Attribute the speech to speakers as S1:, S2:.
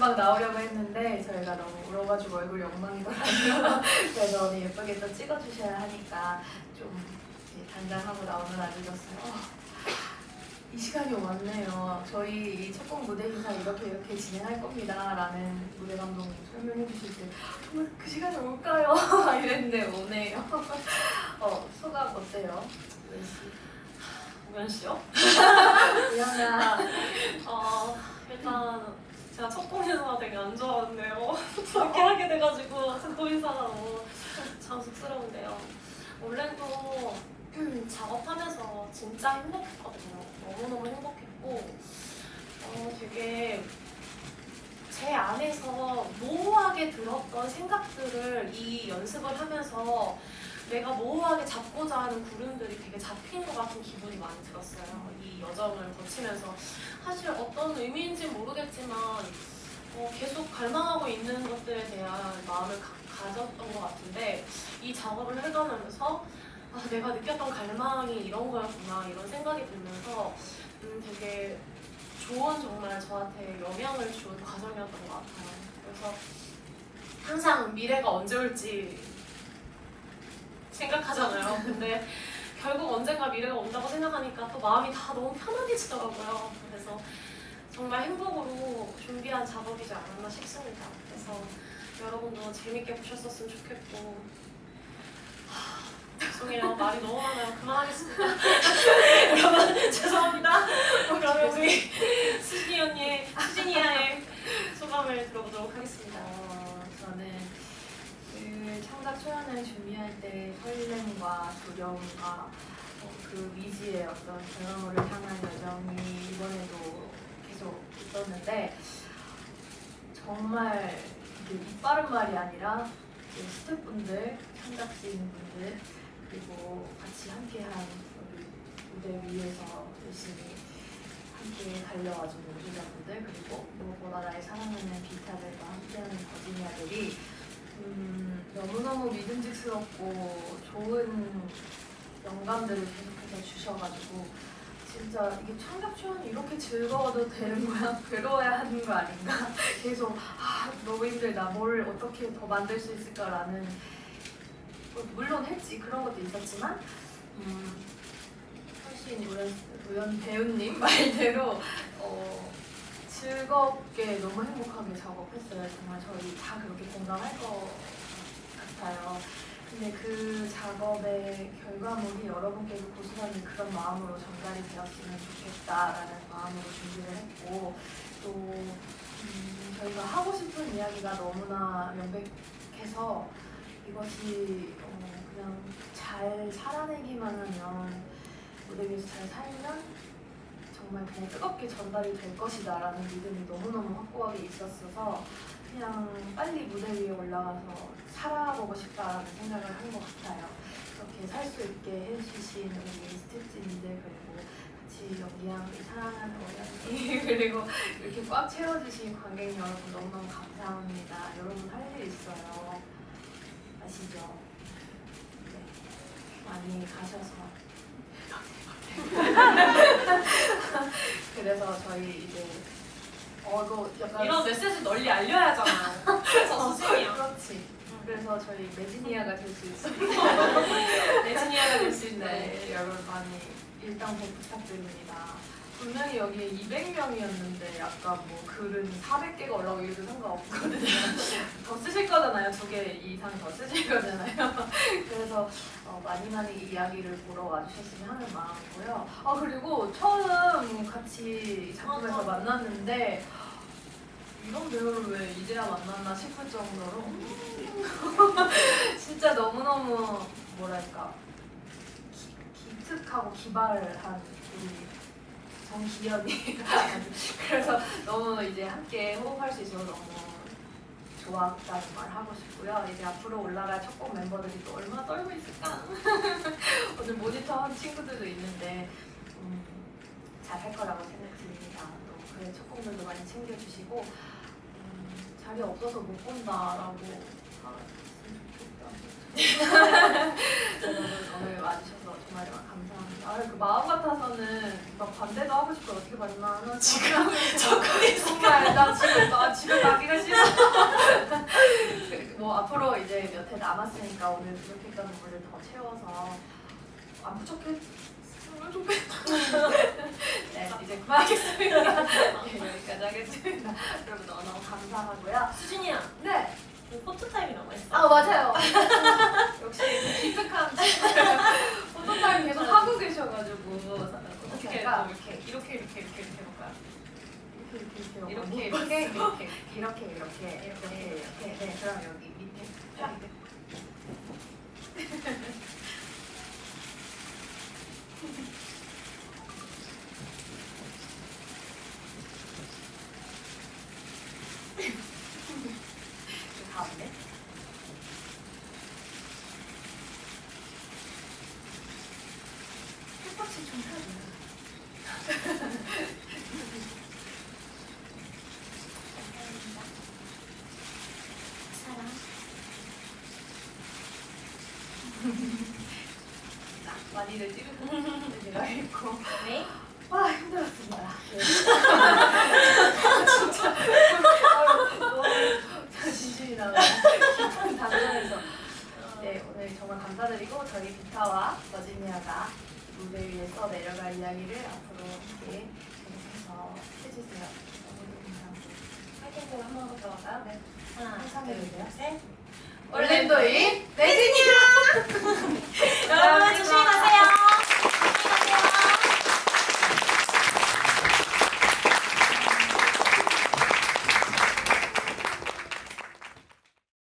S1: 금방 나오려고 했는데 저희가 너무 울어가지고 얼굴이 엉망이더라고요. 그래서 오늘 예쁘게 또 찍어주셔야 하니까 좀 이제 나오느라 늦었어요. 어, 이 시간이 왔네요. 저희 이 첫 곡 무대 인사 이렇게 이렇게 진행할 겁니다. 라는 무대 감독님 설명해 주실 때 정말 그 시간이 올까요? 이랬는데 오네요. 어, 소감 어때요?
S2: 우연 씨요?
S1: 미안해.
S2: 어, 일단 되게 안 좋아하는데요. 그렇게 하게 돼가지고 너무 참 쑥스러운데요. 원래도 작업하면서 진짜 행복했거든요. 너무너무 행복했고 어, 되게 제 안에서 모호하게 들었던 생각들을 이 연습을 하면서 내가 모호하게 잡고자 하는 구름들이 되게 잡힌 것 같은 기분이 많이 들었어요. 이 여정을 거치면서 사실 어떤 의미인지 모르겠지만 어, 계속 갈망하고 있는 것들에 대한 마음을 가, 가졌던 것 같은데 이 작업을 해가면서 아, 내가 느꼈던 갈망이 이런 거였구나 이런 생각이 들면서 음, 되게 좋은 정말 저한테 영향을 준 과정이었던 것 같아요. 그래서 항상 미래가 언제 올지 생각하잖아요. 근데 결국 언젠가 미래가 온다고 생각하니까 또 마음이 다 너무 편안해지더라고요. 그래서 정말 행복으로 준비한 작업이지 않았나 싶습니다. 그래서 여러분도 재밌게 보셨었으면 좋겠고 하, 죄송해요. 말이 너무 많아요. 그만하겠습니다. 여러분 죄송합니다. 그러면 우리 수진이 언니의 수진이야의 소감을 들어보도록 하겠습니다.
S1: 어, 저는 그 창작 초연을 준비할 때 설렘과 두려움과 어, 그 미지의 어떤 결혼을 향한 여정이 이번에도 계속 있었는데 정말 바른 말이 아니라 스태프분들, 창작진분들 그리고 같이 함께한 우리 무대 위에서 열심히 함께 달려와준 연주자분들 그리고 무엇보다 나의 사랑하는 기타들과 함께하는 버지니아들이 음, 너무너무 믿음직스럽고 좋은 영감들을 계속해서 주셔가지고 진짜 이게 창작 초연이 이렇게 즐거워도 되는 거야? 괴로워야 하는 거 아닌가? 계속 아 너무 힘들다 뭘 어떻게 더 만들 수 있을까라는 뭐 물론 했지 그런 것도 있었지만 음, 훨씬 우연, 우연 배우님 말대로 어, 즐겁게 너무 행복하게 작업했어요. 정말 저희 다 그렇게 공감할 것 같아요. 근데 그 작업의 결과물이 여러분께도 고스란히 그런 마음으로 전달이 되었으면 좋겠다라는 마음으로 준비를 했고 또 음, 저희가 하고 싶은 이야기가 너무나 명백해서 이것이 어, 그냥 잘 살아내기만 하면 무대 위에서 잘 살면 정말 그냥 뜨겁게 전달이 될 것이다라는 믿음이 너무너무 확고하게 있었어서 그냥 빨리 무대 위에 올라가서 살아보고 싶다라는 생각을 한 것 같아요. 그렇게 살 수 있게 해주신 우리 스태프진들 그리고 같이 연기한 우리 사랑하는 어연이 그리고 이렇게 꽉 채워주신 관객 여러분 너무너무 감사합니다. 여러분 할 일 있어요. 아시죠? 네. 많이 가셔서 그래서 저희 이제 어 이거 약간
S2: 이런 메시지 널리 알려야 하잖아요. 그래서 수진이야.
S1: 그렇지. 그래서 저희 매지니아가 될 수 있어요.
S2: 레지니아가 될 수 있는.
S1: 네, 여러분 많이 일당복 부탁드립니다. 분명히 여기에 200명이었는데 약간 뭐 글은 400개가 올라오고 이래도 상관없거든요. 더 쓰실 거잖아요. 두 개 이상 더 쓰실 거잖아요. 그래서 어, 많이 많이 이야기를 보러 와주셨으면 하는 마음이고요. 아 그리고 처음 같이 작품에서
S2: 맞아.
S1: 만났는데 이런 배우를 왜 이제야 만났나 싶을 정도로 진짜 너무너무 뭐랄까 기, 기특하고 기발한 우리 정기현이 그래서 너무 이제 함께 호흡할 수 있어서 너무 좋았다는 말 하고 싶고요. 이제 앞으로 올라갈 첫 곡 멤버들이 또 얼마나 떨고 있을까? 오늘 모니터 한 친구들도 있는데 음, 잘할 거라고 생각됩니다. 또 그의 첫 곡들도 많이 챙겨주시고 음, 자리 없어서 못 본다라고 좋겠다. 오늘 와주셔서 정말 감사합니다. 아, 그 마음 보면은 막 반대도 하고 싶고 어떻게 만나
S2: 지금 접근이
S1: 정말 나 집에 나 집에 가기가 싫어. 뭐 앞으로 이제 몇 해 남았으니까 오늘 부족했던 물을 더 채워서 안 부족했으면 좋겠다. 네 이제 그만하겠습니다. 네, 여기까지 하겠습니다. 여러분 너무 감사하고요.
S2: 수진이야
S1: 네.
S2: 그 포토 타임이 남아있어
S1: 아 맞아요. 역시 기특한 포토타임 계속 하고 계셔가지고 어떻게
S2: 어떻게
S1: 할까?
S2: 또 이렇게 이렇게 이렇게 이렇게 이렇게 해볼까요?
S1: 이렇게
S2: 이렇게,
S1: 이렇게
S2: 이렇게,
S1: 이렇게 이렇게 이렇게 이렇게 이렇게 이렇게 네 그럼 여기 밑에 딱그 다음에 햇볕이 좀. 자, 많이들 제가
S3: 네.
S1: 와 힘들었습니다. 네. 진짜 아유, 너무 진심이 나와요. 깊은 단전에서 네 오늘 정말 감사드리고 저희 비타와 버지니아가 무대 위에서 내려갈 이야기를 앞으로 함께 계속해서 해주세요.
S2: 파이팅으로 한 번 더 할까요?
S1: 네.
S2: 하나
S1: 상상해주세요.
S2: 둘셋
S1: 올랜도인 레지니아!